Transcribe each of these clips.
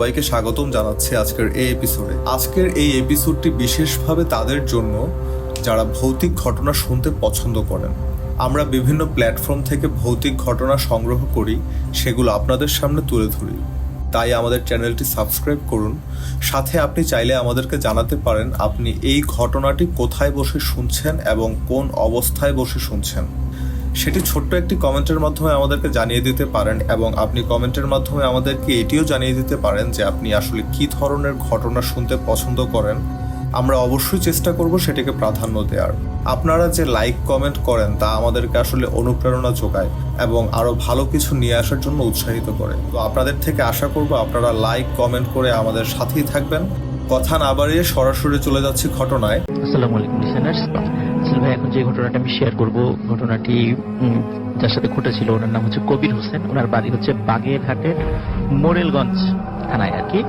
সবাইকে স্বাগতম জানাচ্ছি আজকের এই এপিসোডে আজকের এই এপিসোডটি বিশেষভাবে তাদের জন্য যারা ভৌতিক ঘটনা শুনতে পছন্দ করেন। আমরা বিভিন্ন প্ল্যাটফর্ম থেকে ভৌতিক ঘটনা সংগ্রহ করি, সেগুলো আপনাদের সামনে তুলে ধরি। তাই আমাদের চ্যানেলটি সাবস্ক্রাইব করুন। সাথে আপনি চাইলে আমাদেরকে জানাতে পারেন, আপনি এই ঘটনাটি কোথায় বসে শুনছেন এবং কোন অবস্থায় বসে শুনছেন। সেটি ছোট্ট একটি কমেন্টের মাধ্যমে আমাদেরকে জানিয়ে দিতে পারেন এবং আপনি কমেন্টের মাধ্যমে আমাদেরকে এটিও জানিয়ে দিতে পারেন যে আপনি আসলে কী ধরনের ঘটনা শুনতে পছন্দ করেন। আমরা অবশ্যই চেষ্টা করব সেটিকে প্রাধান্য দেওয়ার। আপনারা যে লাইক, কমেন্ট করেন তা আমাদেরকে আসলে অনুপ্রেরণা যোগায় এবং আরও ভালো কিছু নিয়ে আসার জন্য উৎসাহিত করে। তো আপনাদের থেকে আশা করব আপনারা লাইক, কমেন্ট করে আমাদের সাথেই থাকবেন। কথা না বাড়িয়ে সরাসরি চলে যাচ্ছি ঘটনায়। আসসালামু আলাইকুম ভাই এখন যে ঘটনাটা আমি শেয়ার করব ঘটনাটি যার সাথে ঘটেছিল ওনার নাম হচ্ছে কবির হোসেন। ওনার বাড়ি হচ্ছে বাগেরহাটের মোরেলগঞ্জ থানায় আর কি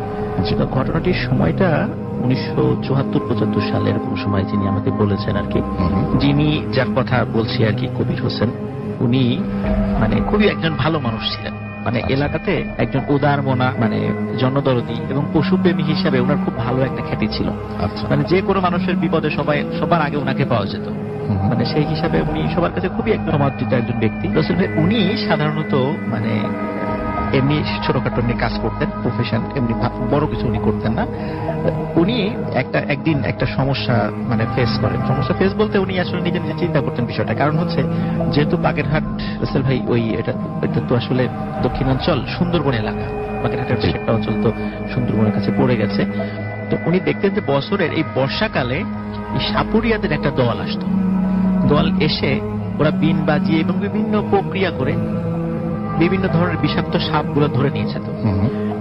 ঘটনাটির সময়টা উনিশশো চুয়াত্তর পঁচাত্তর সালে এরকম সময় যিনি আমাকে বলেছেন আর কি যিনি যার কথা বলছি আর কি কবির হোসেন উনি মানে খুবই একজন ভালো মানুষ ছিলেন। মানে এলাকাতে একজন উদার মনা মানে জনদরদি এবং পশুপ্রেমী হিসাবে ওনার খুব ভালো একটা খ্যাতি ছিল। আচ্ছা। মানে যে কোনো মানুষের বিপদে সবাই সবার আগে ওনাকে পাওয়া যেত। মানে সেই হিসাবে উনি সবার কাছে খুবই একজন সমাদৃত একজন ব্যক্তি। রসুল ভাই উনি সাধারণত মানে এমনি ছোটখাটো এমনি কাজ করতেন প্রফেশন এমনি বড় কিছু উনি করতেন না। উনি একটা একদিন একটা সমস্যা মানে ফেস করেন। সমস্যা ফেস বলতে উনি আসলে নিজে নিজে চিন্তা করতেন বিষয়টা। কারণ হচ্ছে যেহেতু বাগেরহাট রসুল ভাই ওই এটা এটা তো আসলে দক্ষিণাঞ্চল সুন্দরবন এলাকা। বাগেরহাটের একটা অঞ্চল তো সুন্দরবনের কাছে পড়ে গেছে। তো উনি দেখতেন যে বছরের এই বর্ষাকালে এই সাপুরিয়াদের একটা দল আসতো। দল এসে ওরা বিন বাজিয়ে এবং বিভিন্ন প্রক্রিয়া করে বিভিন্ন ধরনের বিষাক্ত সাপগুলো ধরে নিয়েছে যেত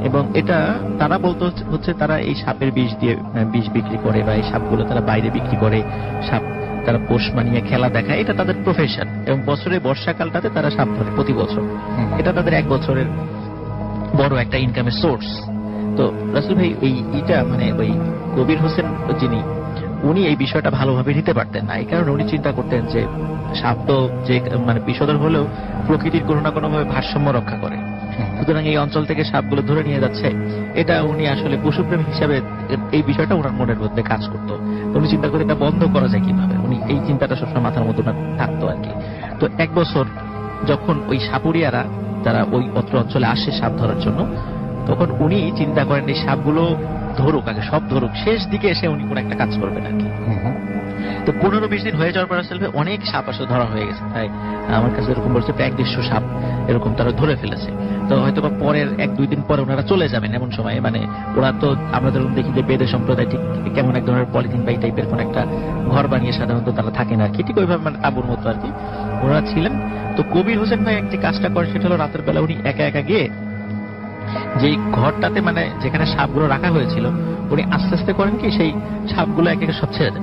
এবং এটা তারা বলতো হচ্ছে- হচ্ছে তারা এই সাপের বিষ দিয়ে বিষ বিক্রি করে বা এই সাপগুলো তারা বাইরে বিক্রি করে। সাপ তারা পোষ মানিয়ে খেলা দেখায়। এটা তাদের প্রফেশন এবং বছরে বর্ষাকালটাতে তারা সাপ ধরে প্রতি বছর। এটা তাদের এক বছরের বড় একটা ইনকামের সোর্স তো রাসুল ভাই এই এটা মানে ওই কবির হোসেন যিনি উনি এই বিষয়টা ভালোভাবে নিতে পারতেন না। এই কারণে উনি চিন্তা করতেন যে সাপ তো যে মানে বিষধর হলেও প্রকৃতির কোনো না কোনোভাবে ভারসাম্য রক্ষা করে। সুতরাং এই অঞ্চল থেকে সাপগুলো ধরে নিয়ে যাচ্ছে। এটা উনি আসলে পশুপ্রেমী হিসাবে এই বিষয়টা ওনার মনের মধ্যে কাজ করতো। উনি চিন্তা করে এটা বন্ধ করা যায় কীভাবে? উনি এই চিন্তাটা সবসময় মাথার মধ্যে থাকতো আর কি। তো এক বছর যখন ওই সাপুরিয়ারা তারা ওই অত্র অঞ্চলে আসে সাপ ধরার জন্য তখন উনি চিন্তা করেন এই সাপগুলো ধরুক, আগে সব ধরুক, শেষ দিকে এসে উনি কোন একটা কাজ করবেন আর কি। তো পনেরো বিশ দিন হয়ে যাওয়ার পর আসলে অনেক সাপ আসলে ধরা হয়ে গেছে। তাই আমার কাছে এরকম বলছে প্রায় দেড়শো সাপ এরকম তারা ধরে ফেলেছে। তো হয়তো বা পরের এক দুই দিন পরে ওনারা চলে যাবেন এমন সময়। মানে ওরা তো আমরা ধরুন দেখি যে বেদে সম্প্রদায় ঠিক কেমন এক ধরনের পলিথিন বাই টাইপের কোন একটা ঘর বানিয়ে সাধারণত তারা থাকেন আর কি। ঠিক ওইভাবে মানে তাবুর মতো আর কি। ওনারা ছিলেন। তো কবির হোসেন ভাই একটি কাজটা করেন সেটা হলো রাতের বেলা উনি একা একা গিয়ে যে ঘরটাতে মানে যেখানে সাপগুলো রাখা হয়েছিল উনি আস্তে আস্তে করেন কি সেই সাপগুলো এক একে সব ছেড়ে দেন।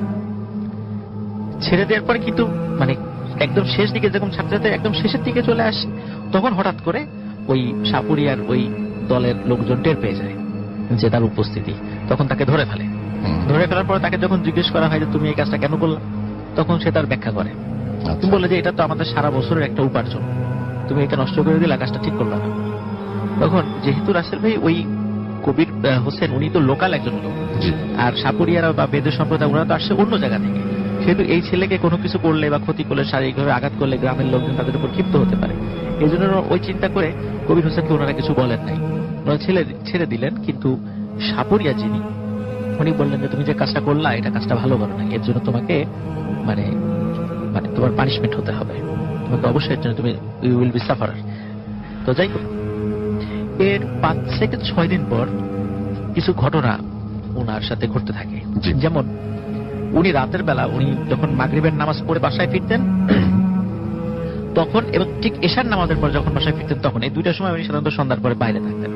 ছেড়ে দেওয়ার পরে কিন্তু মানে একদম শেষ দিকে যখন ছাড়তে একদম শেষের দিকে চলে আসে তখন হঠাৎ করে ওই সাপুরিয়ার ওই দলের লোকজন টের পেয়ে যায় যে তার উপস্থিতি। তখন তাকে ধরে ফেলে। ধরে ফেলার পরে তাকে যখন জিজ্ঞেস করা হয় যে তুমি এই কাজটা কেন করলা? তখন সে তার ব্যাখ্যা করে। তুমি বলে যে এটা তো আমাদের সারা বছরের একটা উপার্জন। তুমি এটা নষ্ট করে দিলে কাজটা ঠিক করলা না। তখন যেহেতু রাসেল ভাই ওই কবির হোসেন উনি তো লোকাল একজন লোক। আর সাপুরিয়ারা বা বেদের সম্প্রদায় ওনারা তো আসছে অন্য জায়গা থেকে। সেহেতু এই ছেলেকে কোনো কিছু করলে বা ক্ষতি করলে শারীরিকভাবে আঘাত করলে গ্রামের লোকজন তাদের উপর ক্ষিপ্ত হতে পারে। এই জন্য ওই চিন্তা করে কবির হোসেনকে ওনারা কিছু বলেন নাই। ওনারা ছেড়ে ছেড়ে দিলেন কিন্তু সাপুরিয়া যিনি উনি বললেন যে তুমি যে কাজটা করলা এটা কাজটা ভালো করো না এর জন্য তোমাকে মানে মানে তোমার পানিশমেন্ট হতে হবে। তোমাকে অবশ্যই এর জন্য তুমি ইউ উইল বি সাফার তো যাই হোক এর পাঁচ থেকে ছয় দিন পর কিছু ঘটনা ওনার সাথে ঘটতে থাকে। যেমন উনি রাতের বেলা উনি যখন মাগরিবের নামাজ পড়ে বাসায় ফিরতেন তখন এবং ঠিক এশার নামাজের পর যখন বাসায় ফিরতেন তখন এই দুইটার সময় উনি সাধারণত সন্ধ্যার পরে বাইরে থাকতেন।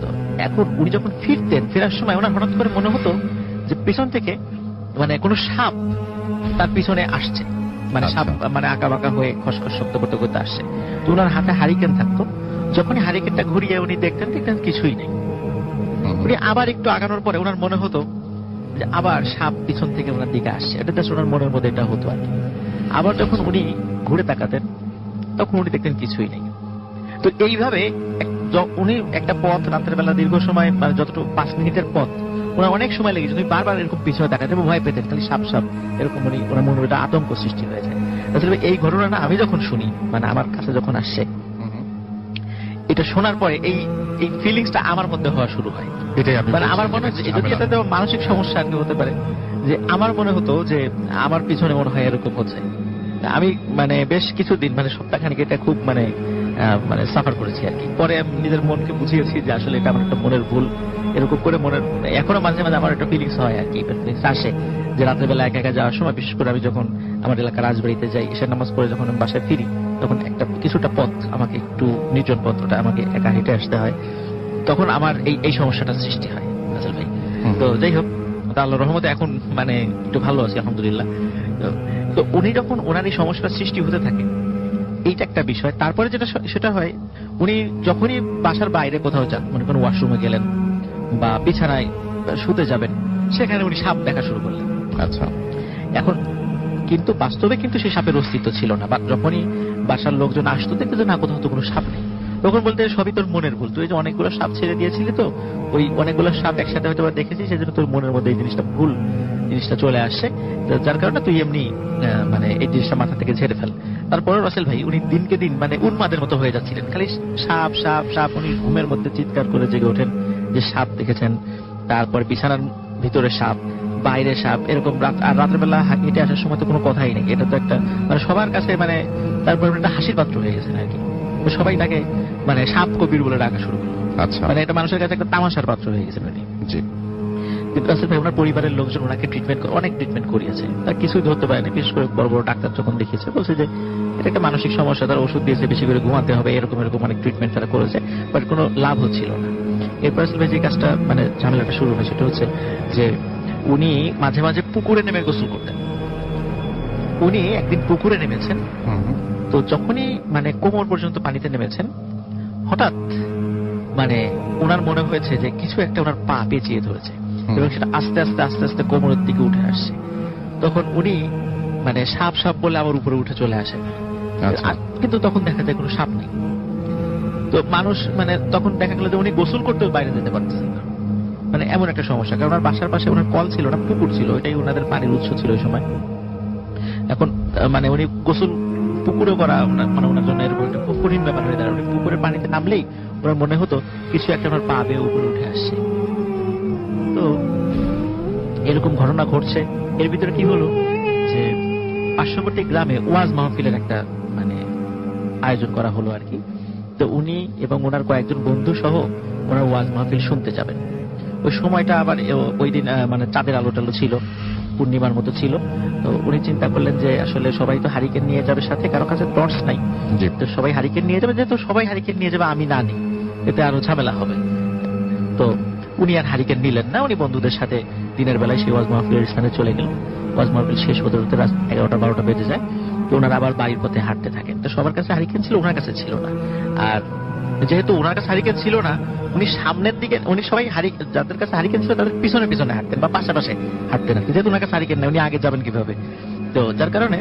তো এখন উনি যখন ফিরতেন ফেরার সময় ওনার হঠাৎ করে মনে হতো যে পিছন থেকে মানে কোনো সাপ তার পিছনে আসছে। মানে আচ্ছা। সাপ মানে আঁকা বাঁকা হয়ে খসখস শব্দ করতে করতে আসছে তো ওনার হাতে হারিকেন থাকতো। যখনই হারিকেনটা ঘুরিয়ে উনি দেখতেন দেখতেন কিছুই নেই। উনি আবার একটু আগানোর পরে ওনার মনে হতো যে আবার সাপ পিছন থেকে ওনার দিকে আসছে। এটা জাস্ট ওনার মনের মধ্যে এটা হতো আর কি। আবার যখন উনি ঘুরে তাকাতেন তখন উনি দেখতেন কিছুই নেই। তো এইভাবে উনি একটা পথ রাতের বেলা দীর্ঘ সময় মানে যতটুকু পাঁচ মিনিটের পথ ওনার অনেক সময় লেগেছে। উনি বারবার এরকম পিছনে এবং ভয় পেতেন খালি সাপ সাপ এরকম উনি ওনার মনে একটা আতঙ্ক সৃষ্টি হয়ে যায়। আসলে এই ঘটনাটা আমি যখন শুনি মানে আমার কাছে যখন আসছে এটা শোনার পরে এই এই ফিলিংসটা আমার মধ্যে হওয়া শুরু হয়। এটাই মানে আমার মনে হচ্ছে যদি এটাতে মানসিক সমস্যা কি হতে পারে যে আমার মনে হতো যে আমার পিছনে মনে হয় এরকম হচ্ছে। আমি মানে বেশ কিছুদিন মানে সপ্তাহখানিক এটা খুব মানে মানে সাফার করেছি আর কি। পরে আমি নিজের মনকে বুঝিয়েছি যে আসলে এটা আমার একটা মনের ভুল। এরকম করে মনের এখনও মাঝে মাঝে আমার একটা ফিলিংস হয় আর কি ফিলিংস আসে যে রাতের বেলা একা একা যাওয়ার সময় বিশেষ করে আমি যখন আমার এলাকার রাজবাড়িতে যাই এসে নামাজ পড়ে যখন আমি বাসায় ফিরি তখন একটা কিছুটা পথ আমাকে একটু নির্জন পথটা আমাকে একা হেঁটে আসতে হয়। তখন আমার এই এই সমস্যাটা সৃষ্টি হয় রাসেল ভাই। তো যাই হোক আল্লাহ রহমতে এখন মানে একটু ভালো আছি আলহামদুলিল্লাহ। তো- তো উনি যখন ওনার এই সমস্যার সৃষ্টি হতে থাকে এইটা একটা বিষয়। তারপরে যেটা সেটা হয় উনি যখনই বাসার বাইরে কোথাও যান মনে করেন ওয়াশরুমে গেলেন বা বিছানায় শুতে যাবেন সেখানে উনি সাপ দেখা শুরু করলেন। আচ্ছা। এখন কিন্তু বাস্তবে কিন্তু সেই সাপের অস্তিত্ব ছিল না বা যখনই বাসার লোকজন আসতো দেখতে যে না কোথাও তো কোনো সাপ নেই। তখন বলতে সবই তোর মনের ভুল। তুই যে অনেকগুলো সাপ ছেড়ে দিয়েছিলি তো ওই অনেকগুলো সাপ একসাথে হয়তো দেখেছিস সেজন্য তোর মনের মধ্যে এই জিনিসটা ভুল জিনিসটা চলে আসছে। যার কারণে তুই এমনি আহ, মানে এই জিনিসটা মাথা থেকে ঝেড়ে ফেল। তারপরে রাসেল ভাই উনি দিনকে দিন মানে উন্মাদের মতো হয়ে যাচ্ছিলেন। খালি সাপ সাপ সাপ উনি ঘুমের মধ্যে চিৎকার করে জেগে ওঠেন যে সাপ দেখেছেন। তারপর বিছানার ভিতরে সাপ বাইরে সাপ এরকম রাত আর রাতের বেলা হেঁটে আসার সময় তো কোনো কথাই নেই। এটা তো একটা মানে সবার কাছে মানে তারপর একটা হাসির পাত্র হয়ে গেছে আর কি। সবাই তাকে মানে সাপ কবির বলে ডাকা শুরু করল। আচ্ছা। মানে এটা মানুষের কাছে একটা তামাশার পাত্র হয়ে গেছে জি কিন্তু আসলে ওনার পরিবারের লোকজন ওনাকে ট্রিটমেন্ট অনেক ট্রিটমেন্ট করিয়েছে তার কিছুই ধরতে পারেনি বিশেষ করে বড় বড় ডাক্তার যখন দেখিয়েছে বলছে যে এটা একটা মানসিক সমস্যা তার ওষুধ দিয়েছে বেশি করে ঘুমাতে হবে এরকম এরকম অনেক ট্রিটমেন্ট তারা করেছে বাট কোনো লাভ হচ্ছিল না এরপর আসলে যে কাজটা মানে ঝামেলাটা শুরু হয় সেটা হচ্ছে যে উনি মাঝে মাঝে পুকুরে নেমে গোসল করতেন উনি একদিন পুকুরে নেমেছেন। তো যখনই মানে কোমর পর্যন্ত পানিতে নেমেছেন হঠাৎ মানে ওনার মনে হয়েছে যে কিছু একটা ওনার পা পেঁচিয়ে ধরেছে। এবং সেটা আস্তে আস্তে আস্তে আস্তে কোমরের দিকে উঠে আসছে। তখন উনি মানে সাপ সাপ বলে আমার উপরে উঠে চলে আসেন আচ্ছা। কিন্তু তখন দেখা যায় কোনো সাপ নেই। তো মানুষ মানে তখন দেখা গেল যে উনি গোসল করতেও বাইরে যেতে পারতেছেন না। মানে এমন একটা সমস্যা। কারণ ওনার বাসার পাশে ওনার কল ছিল না পুকুর ছিল এটাই ওনাদের পানির উৎস ছিল ওই সময়। এখন মানে উনি গোসল পুকুরে করা মানে ওনার জন্য এরকম একটা খুব কঠিন ব্যাপার হয়ে দাঁড়ায়। উনি পুকুরের পানিতে নামলেই ওনার মনে হতো কিছু একটা ওনার পা বেয়ে উপরে উঠে আসছে। এরকম ঘটনা ঘটছে। এর ভিতরে কি হলো? যে পার্শ্ববর্তী গ্রামে ওয়াজ মাহফিলের একটা মানে আয়োজন করা হলো আর কি। তো উনি এবং ওনার কয়েকজন বন্ধু সহ ওনার ওয়াজ মাহফিল শুনতে যাবেন। ওই সময়টা আবার ওই দিন মানে চাঁদের আলো টালো ছিল পূর্ণিমার মতো ছিল। তো উনি চিন্তা করলেন যে আসলে সবাই তো হারিকেন নিয়ে যাবে সাথে কারও কাছে টর্চ নাই। তো সবাই হারিকেন নিয়ে যাবে যেহেতু সবাই হারিকেন নিয়ে যাবে আমি না নিই। এতে আরও ঝামেলা হবে। তো উনি আর হারিকেন নিলেন না, উনি বন্ধুদের সাথে দিনের বেলায় সেই ওয়াজ মাহফিলের স্থানে চলে গেল ওয়াজ মাহফিল শেষ হতে হতে রাত এগারোটা, বারোটা বেজে যায়। তো ওনারা আবার বাড়ির পথে হাঁটতে থাকেন। তো সবার কাছে হারিকেন ছিল, ওনার কাছে ছিল না। আর যেহেতু ওনার কাছে হারিকেন ছিল না, উনি সামনের দিকে, উনি সবাই হারি, যাদের কাছে হারিকেন ছিল তাদের পিছনে পিছনে হাঁটতেন বা পাশাপাশি হাঁটতেন আর কি। যেহেতু ওনার কাছে হারিকেন না উনি আগে যাবেন কীভাবে? তো যার কারণে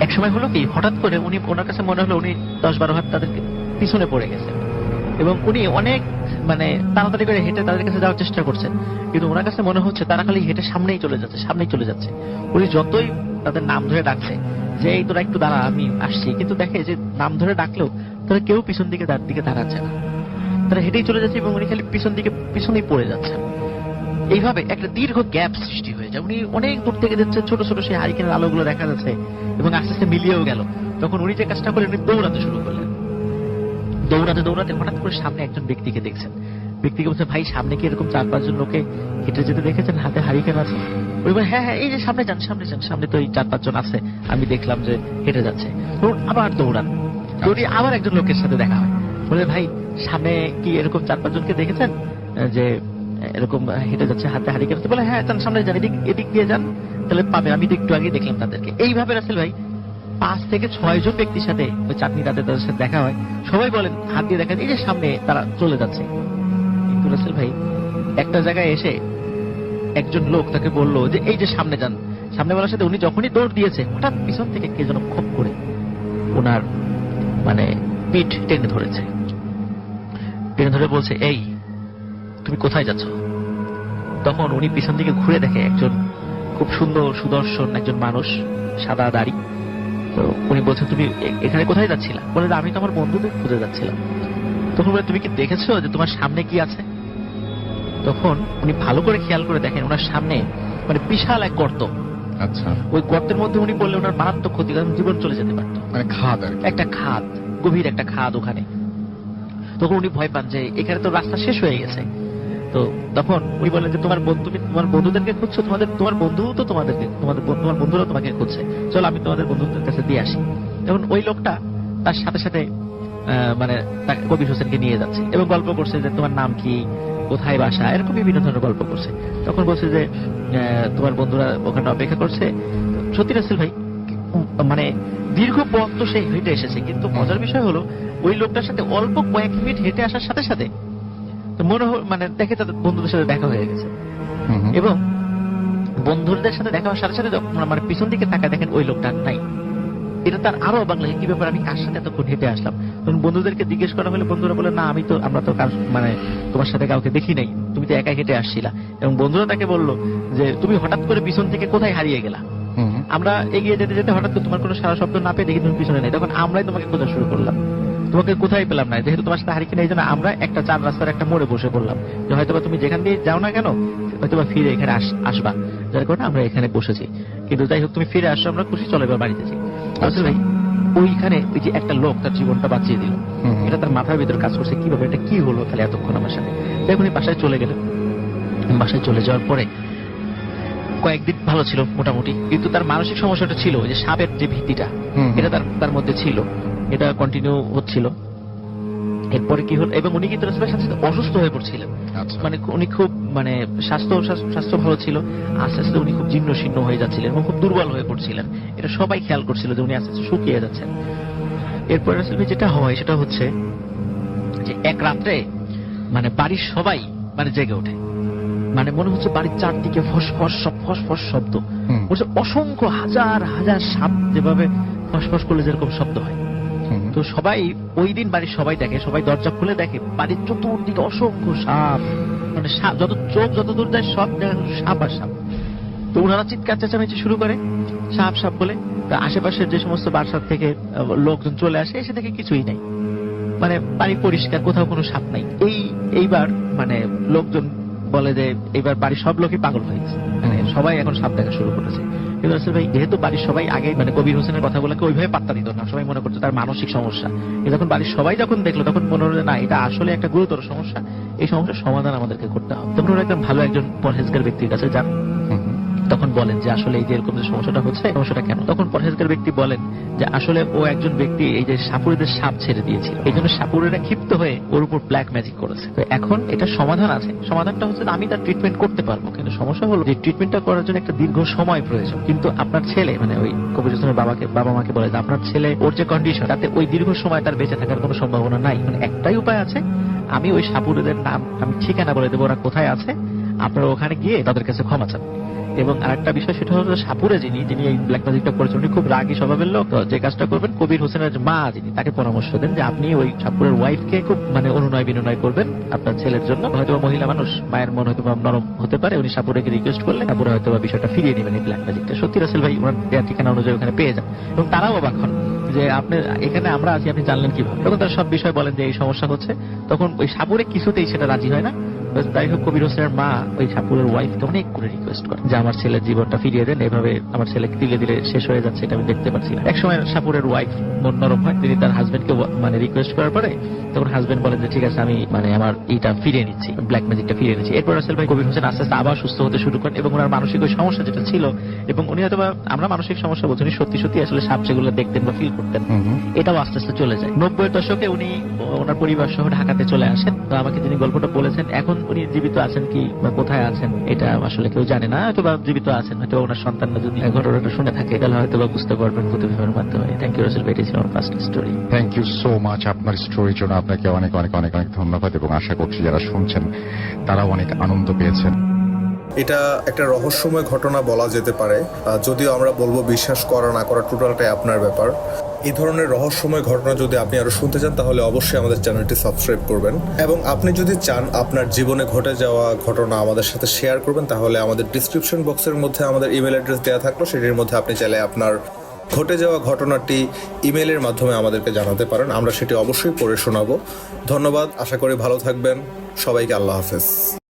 এক সময় হলো কি, হঠাৎ করে উনি, ওনার কাছে মনে হলো উনি দশ, বারো হাত তাদেরকে পিছনে পড়ে গেছেন। এবং উনি অনেক মানে তাড়াতাড়ি করে হেঁটে তাদের কাছে যাওয়ার চেষ্টা করছেন। কিন্তু ওনার কাছে মনে হচ্ছে তারা খালি হেঁটে সামনেই চলে যাচ্ছে, সামনেই চলে যাচ্ছে। উনি যতই তাদের নাম ধরে ডাকছে যে, এই তোরা একটু দাঁড়া, আমি আসছি। কিন্তু দেখে যে, নাম ধরে ডাকলেও তারা কেউ পিছন দিকে তার দিকে দাঁড়াচ্ছে না। তারা হেঁটেই চলে যাচ্ছে এবং উনি খালি পিছন দিকে, পিছনেই পড়ে যাচ্ছে এইভাবে একটা দীর্ঘ গ্যাপ সৃষ্টি হয়ে যায়। উনি অনেক দূর থেকে যাচ্ছে ছোট ছোট সেই হারিকেনের আলোগুলো দেখা যাচ্ছে এবং আস্তে আস্তে মিলিয়েও গেল। তখন উনি যে কাজটা করলেন, উনি দৌড়াতে শুরু করলেন। দৌড়াতে দৌড়াতে হঠাৎ করে সামনে একজন ব্যক্তিকে দেখছেন। ব্যক্তিকে বলছে ভাই সামনে কি এরকম চার পাঁচজন লোকে হেঁটে যেতে দেখেছেন? হাতে হারিকেন আছে? উনি বলে হ্যাঁ হ্যাঁ এই যে সামনে যান সামনে যান সামনে তো এই চার পাঁচজন আছে। আমি দেখলাম যে হেঁটে যাচ্ছে। তখন আবার দৌড়ান। তো উনি আবার একজন লোকের সাথে দেখা হয়। বলে ভাই সামনে কি এরকম চার পাঁচজনকে দেখেছেন? যে এরকম হেঁটে যাচ্ছে হাতে হারিকেন বলে হ্যাঁ যান সামনে যান এদিক এদিক দিয়ে যান তাহলে পাবে। আমি তো একটু আগে দেখলাম তাদেরকে। এইভাবে রাসেল ভাই পাঁচ থেকে ছয় জন ব্যক্তির সাথে ওই চাটনি তাদের তাদের সাথে দেখা হয়। সবাই বলেন, হাত দিয়ে দেখেন, এই যে সামনে তারা চলে যাচ্ছে। কিন্তু রাসেল ভাই, একটা জায়গায় এসে একজন লোক তাকে বলল যে, এই যে সামনে যান। সামনে বলার সাথে উনি যখনই দৌড় দিয়েছে হঠাৎ পিছন থেকে কে যেন খপ করে ওনার মানে পিঠ টেনে ধরেছে। টেনে ধরে বলছে, এই, তুমি কোথায় যাচ্ছ? তখন উনি পিছন দিকে ঘুরে দেখে একজন খুব সুন্দর সুদর্শন একজন মানুষ, সাদা দাড়ি তো উনি বলছেন তুমি এখানে কোথায় যাচ্ছিলা? বলে আমি তো আমার বন্ধুদের খুঁজে যাচ্ছিলাম। তখন বলে তুমি কি দেখেছ যে তোমার সামনে কি আছে? তখন উনি ভালো করে খেয়াল করে দেখেন ওনার সামনে মানে বিশাল এক গর্ত। আচ্ছা। ওই গর্তের মধ্যে উনি বললে ওনার মারাত্মক ক্ষতি কারণ জীবন চলে যেতে পারতো। মানে খাদ একটা খাদ গভীর একটা খাদ ওখানে। তখন উনি ভয় পান যে এখানে তো রাস্তা শেষ হয়ে গেছে। তো তখন উনি বললেন যে, তোমার বন্ধু তুমি তোমার বন্ধুদেরকে খুঁজছো? তোমাদের, তোমার বন্ধু তো তোমাদেরকে, তোমাদের তোমার বন্ধুরা তোমাকে খুঁজছে। চলো, আমি তোমাদের বন্ধুদের কাছে দিয়ে আসি। তখন ওই লোকটা তার সাথে সাথে মানে কবির হোসেনকে নিয়ে যাচ্ছে এবং গল্প করছে যে, তোমার নাম কি? কোথায় বাসা? এরকম বিভিন্ন ধরনের গল্প করছে। তখন বলছে যে তোমার বন্ধুরা ওখানে অপেক্ষা করছে। সত্যি রাসেল ভাই মানে দীর্ঘ পথ তো সেই হেঁটে এসেছে, কিন্তু মজার বিষয় হলো, ওই লোকটার সাথে অল্প কয়েক মিনিট হেঁটে আসার সাথে সাথে তো মনে হল মানে দেখে তাদের বন্ধুদের সাথে দেখা হয়ে গেছে। এবং বন্ধুদের সাথে দেখা হওয়ার সাথে সাথে যখন মানে পিছন দিকে তাকায় দেখেন ওই লোকটা নাই। এটা তার আরও অবাক লাগে কি ব্যাপার আমি কার সাথে এতক্ষণ হেঁটে আসলাম? তখন বন্ধুদেরকে জিজ্ঞেস করা হলে বন্ধুরা বলে না আমি তো আমরা তো কার মানে তোমার সাথে কাউকে দেখি নাই। তুমি তো একাই হেঁটে আসছিলা। এবং বন্ধুরা তাকে বলল যে তুমি হঠাৎ করে পিছন থেকে কোথায় হারিয়ে গেলা। আমরা এগিয়ে যেতে যেতে হঠাৎ করে তোমার কোনো সারা শব্দ না পেয়ে দেখি তুমি পিছনে নেই। তখন আমরাই তোমাকে খোঁজা শুরু করলাম। তোমাকে কোথায় পেলাম না? যেহেতু তোমার সাথে হারিয়ে নেই জন্য আমরা একটা চার রাস্তার একটা মোড়ে বসে পড়লাম। যে হয়তোবা তুমি যেখান দিয়ে যাও না কেন হয়তোবা ফিরে এখানে আসবা। যার কারণে আমরা এখানে বসেছি। কিন্তু যাই হোক তুমি ফিরে আসছো আমরা খুশি চলে এবার বাড়িতে যাই। ভাই ওইখানে ওই যে একটা লোক তার জীবনটা বাঁচিয়ে দিল। এটা তার মাথার ভিতর কাজ করছে। কীভাবে? এটা কি হলো তাহলে এতক্ষণ আমার সাথে? দেখুন এই বাসায় চলে গেলেন। বাসায় চলে যাওয়ার পরে কয়েকদিন ভালো ছিল মোটামুটি। কিন্তু তার মানসিক সমস্যাটা ছিল যে সাপের যে ভীতিটা। এটা তার তার মধ্যে ছিল। এটা কন্টিনিউ হচ্ছিল। এরপরে কি হলো? এবং উনি কিন্তু আসলে সাথে সাথে অসুস্থ হয়ে পড়ছিলেন। আচ্ছা। মানে উনি খুব মানে স্বাস্থ্য স্বাস্থ্য- ভালো ছিল। আস্তে আস্তে উনি খুব জীর্ণ শীর্ণ হয়ে যাচ্ছিলেন এবং খুব দুর্বল হয়ে পড়ছিলেন। এটা সবাই খেয়াল করছিল যে উনি আস্তে আস্তে শুকিয়ে যাচ্ছেন। এরপরে আসলে যেটা হয় সেটা হচ্ছে যে এক রাত্রে মানে বাড়ির সবাই মানে জেগে ওঠে। মানে মনে হচ্ছে বাড়ির চারদিকে ফস ফস সব ফস ফস শব্দ। বলছে অসংখ্য হাজার হাজার সাপ যেভাবে ফস ফস করলে যেরকম শব্দ হয়। তো সবাই ওই দিন বাড়ির সবাই দেখে সবাই দরজা খুলে দেখে বাড়ির চতুর্দিকে অসংখ্য সাপ। মানে সাপ যত চোখ যত দূর যায় সব সাপ আর সাপ। তো ওনারা চিৎকার চেঁচামেচি শুরু করে সাপ সাপ বলে। তো আশেপাশের যে সমস্ত বাসার থেকে লোকজন চলে আসে এসে দেখে কিছুই নাই। মানে বাড়ি পরিষ্কার কোথাও কোনো সাপ নাই। এই এইবার মানে লোকজন বলে যে এইবার বাড়ির সব লোকই পাগল হয়ে গেছে। মানে সবাই এখন সাপ দেখা শুরু করেছে। কিন্তু আসলে ভাই, যেহেতু বাড়ির সবাই আগে মানে কবির হোসেনের কথাগুলোকে ওইভাবে পাত্তা দিত না, সবাই মনে করতো তার মানসিক সমস্যা। যখন বাড়ির সবাই যখন দেখল, তখন মনে হলো, না, এটা আসলে একটা গুরুতর সমস্যা। এই সমস্যার সমাধান আমাদেরকে করতে হবে। তখন একদম ভালো একজন পরহেজগার ব্যক্তির কাছে যান। তখন বলেন যে আসলে এই যে এরকম যে সমস্যাটা হচ্ছে সমস্যাটা কেন? তখন পরহেজগার ব্যক্তি বলেন যে আসলে ও একজন ব্যক্তি এই যে সাপুরেদের সাপ ছেড়ে দিয়েছিল। এই জন্য সাপুরেরা ক্ষিপ্ত হয়ে ওর উপর ব্ল্যাক ম্যাজিক করেছে। তো এখন এটা সমাধান আছে। সমাধানটা হচ্ছে আমি তার ট্রিটমেন্ট করতে পারব। কিন্তু সমস্যা হলো যে ট্রিটমেন্টটা করার জন্য একটা দীর্ঘ সময় প্রয়োজন। কিন্তু আপনার ছেলে মানে ওই কবির হোসেনের বাবাকে বাবা মাকে বলে যে আপনার ছেলে, ওর যে কন্ডিশন তাতে ওই দীর্ঘ সময় তার বেঁচে থাকার কোনো সম্ভাবনা নাই। মানে একটাই উপায় আছে, আমি ওই সাপুরেদের নাম, আমি ঠিকানা বলে দেবো ওরা কোথায় আছে আপনারা ওখানে গিয়ে তাদের কাছে ক্ষমা চান। এবং আরেকটা বিষয়, সেটা হলো সাপুরে যিনি যিনি এই ব্ল্যাক ম্যাজিকটা করেছেন, উনি খুব রাগী স্বভাবের লোক। যে কাজটা করবেন, কবির হোসেনের মা যিনি, তাকে পরামর্শ দেন যে আপনি ওই সাপুরের ওয়াইফকে খুব মানে অনুনয় বিনয় করবেন আপনার ছেলের জন্য। হয়তো মহিলা মানুষ, মায়ের মন হয়তো নরম হতে পারে, উনি সাপুরেকে রিকোয়েস্ট করলে সাপুরে হয়তো বা বিষয়টা ফিরিয়ে নেবেন এই ব্ল্যাক ম্যাজিকটা সত্যি রাসেল ভাই, ওনার ঠিকানা অনুযায়ী ওখানে পেয়ে যান। এবং তারাও অবাক হন যে আপনি, এখানে আমরা আছি, আপনি জানলেন কীভাবে? তখন তারা সব বিষয় বলেন যে এই সমস্যা হচ্ছে। তখন ওই সাপুরে কিছুতেই সেটা রাজি হয় না। যাই হোক কবির হোসেনের মা ওই সাপুরের ওয়াইফকে অনেক করে রিকোয়েস্ট করে। যে আমার ছেলের জীবনটা ফিরিয়ে দেন এভাবে আমার ছেলে ধীরে ধীরে শেষ হয়ে যাচ্ছে এটা আমি দেখতে পাচ্ছি না। একসময় সাপুরের ওয়াইফ মন নরম হয় তিনি তার হাজবেন্ডকে মানে রিকোয়েস্ট করার পরে তখন হাজবেন্ড বলেন যে ঠিক আছে আমি মানে আমার এইটা ফিরিয়ে নিচ্ছি ব্ল্যাক ম্যাজিকটা ফিরিয়ে নিচ্ছি। এরপর রাসেল ভাই কবির হোসেন আস্তে আস্তে আবার সুস্থ হতে শুরু করেন এবং ওনার মানসিক ওই সমস্যা যেটা ছিল এবং উনি হয়তো আমরা মানসিক সমস্যা বলছি উনি সত্যি সত্যি আসলে সাপ সেগুলো দেখতেন বা ফিল করতেন। এটাও আস্তে আস্তে চলে যায়। নব্বই দশকে উনি ওনার পরিবার সহ ঢাকাতে চলে আসেন। তো আমাকে তিনি গল্পটা বলেছেন এখন উনি জীবিত আছেন কি বা কোথায় আছেন, এটা আসলে কেউ জানে না। হয়তো বা জীবিত আছেন হয়তো ওনার সন্তানরা যদি ঘটনাটা শুনে থাকে, তাহলে হয়তো বা বুঝতে পারবেন প্রতিবেদনের মাধ্যমে। থ্যাংক ইউ রসেল এটি ছিল আমার first story thank you so much আপনার স্টোরির জন্য আপনাকে অনেক অনেক অনেক অনেক ধন্যবাদ এবং আশা করছি যারা শুনছেন, তারাও অনেক আনন্দ পেয়েছেন। এটা একটা রহস্যময় ঘটনা বলা যেতে পারে। যদিও আমরা বলব বিশ্বাস করা, না করা টোটালটাই আপনার ব্যাপার। এই ধরনের রহস্যময় ঘটনা যদি আপনি আরও শুনতে চান, তাহলে অবশ্যই আমাদের চ্যানেলটি সাবস্ক্রাইব করবেন। এবং আপনি যদি চান আপনার জীবনে ঘটে যাওয়া ঘটনা আমাদের সাথে শেয়ার করবেন, তাহলে আমাদের ডিসক্রিপশন বক্সের মধ্যে আমাদের ইমেল অ্যাড্রেস দেওয়া থাকল, সেটির মধ্যে আপনি চাইলে আপনার ঘটে যাওয়া ঘটনাটি ইমেলের মাধ্যমে আমাদেরকে জানাতে পারেন। আমরা সেটি অবশ্যই পড়ে শোনাবো। ধন্যবাদ, আশা করি ভালো থাকবেন। সবাইকে আল্লাহ হাফেজ।